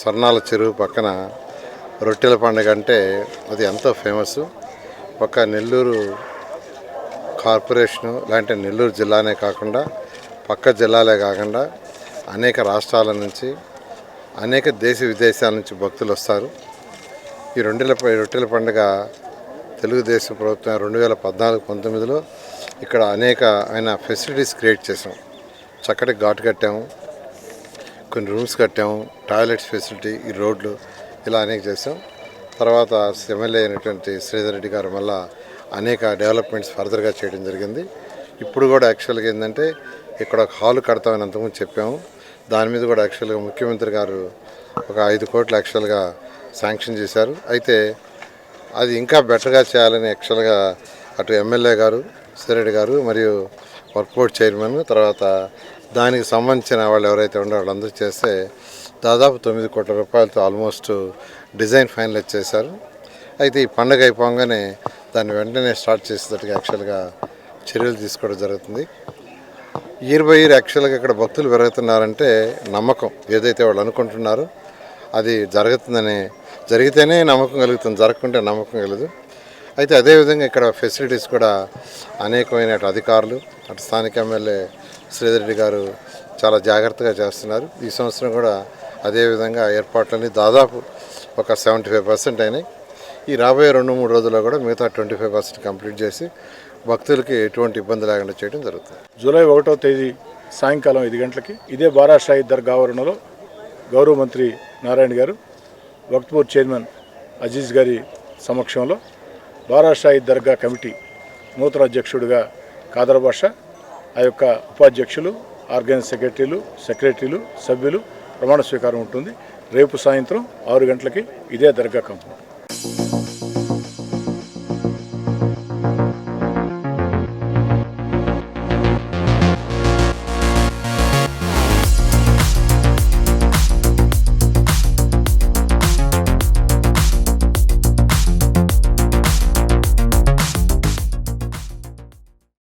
స్వర్ణాల చెరువు పక్కన రొట్టెల పండుగ అంటే అది ఎంతో ఫేమస్ ఒక నెల్లూరు కార్పొరేషను లాంటి నెల్లూరు జిల్లానే కాకుండా పక్క జిల్లాలే కాకుండా అనేక రాష్ట్రాల నుంచి అనేక దేశ విదేశాల నుంచి భక్తులు వస్తారు. ఈ రెండేల రొట్టెల పండుగ తెలుగుదేశం ప్రభుత్వం రెండు వేల పద్నాలుగు పంతొమ్మిదిలో ఇక్కడ అనేక ఆయన ఫెసిలిటీస్ క్రియేట్ చేసాం చక్కటి ఘాటు కట్టాము. కొన్ని రూమ్స్ కట్టాము టాయిలెట్స్ ఫెసిలిటీ ఈ రోడ్లు ఇలా అనేక చేసాం తర్వాత ఎమ్మెల్యే అయినటువంటి శ్రీధర్ రెడ్డి గారు మళ్ళా అనేక డెవలప్మెంట్స్ ఫర్దర్గా చేయడం జరిగింది. ఇప్పుడు కూడా యాక్చువల్గా ఏంటంటే ఇక్కడ ఒక హాల్ కడతామని అంతకుముందు చెప్పాము. దాని మీద కూడా యాక్చువల్గా ముఖ్యమంత్రి గారు ఒక ఐదు కోట్లు యాక్చువల్గా శాంక్షన్ చేశారు. అయితే అది ఇంకా బెటర్గా చేయాలని యాక్చువల్గా అటు ఎమ్మెల్యే గారు శ్రీరెడ్డి గారు మరియు వర్క్ బోర్డ్ చైర్మన్ తర్వాత దానికి సంబంధించిన వాళ్ళు ఎవరైతే ఉన్నారో వాళ్ళందరూ చేస్తే దాదాపు తొమ్మిది కోట్ల రూపాయలతో ఆల్మోస్ట్ డిజైన్ ఫైనల్ చేశారు. అయితే ఈ పండగ అయిపోగానే దాన్ని వెంటనే స్టార్ట్ చేసేటట్టుగా యాక్చువల్గా చర్యలు తీసుకోవడం జరుగుతుంది. ఇయర్ బై ఇయర్ యాక్చువల్గా ఇక్కడ భక్తులు పెరుగుతున్నారంటే నమ్మకం ఏదైతే వాళ్ళు అనుకుంటున్నారో అది జరుగుతుందని జరిగితేనే నమ్మకం కలుగుతుంది జరగకుంటే నమ్మకం కలదు. అయితే అదేవిధంగా ఇక్కడ ఫెసిలిటీస్ కూడా అనేకమైన అటు అధికారులు అటు స్థానిక ఎమ్మెల్యే శ్రీధర్ రెడ్డి గారు చాలా జాగ్రత్తగా చేస్తున్నారు. ఈ సంవత్సరం కూడా అదేవిధంగా ఏర్పాట్లన్నీ దాదాపు ఒక సెవెంటీ ఫైవ్ పర్సెంట్ అయినాయి. ఈ రాబోయే రెండు మూడు రోజుల్లో కూడా మిగతా ట్వంటీ ఫైవ్ పర్సెంట్ కంప్లీట్ చేసి భక్తులకి ఎటువంటి ఇబ్బంది లేకుండా చేయడం జరుగుతుంది. జూలై ఒకటో తేదీ సాయంకాలం ఐదు గంటలకి ఇదే బారాషాయి దర్గా ఆవరణలో గౌరవ మంత్రి నారాయణ గారు వక్త్పూర్ చైర్మన్ అజీజ్ గారి సమక్షంలో బారాషాయి దర్గా కమిటీ నూతన అధ్యక్షుడిగా కాదర్ భాష ఆ యొక్క ఉపాధ్యక్షులు ఆర్గనైజ్ సెక్రటరీలు సెక్రటరీలు సభ్యులు ప్రమాణ స్వీకారం ఉంటుంది. రేపు సాయంత్రం ఆరు గంటలకి ఇదే దర్గా కంపౌండ్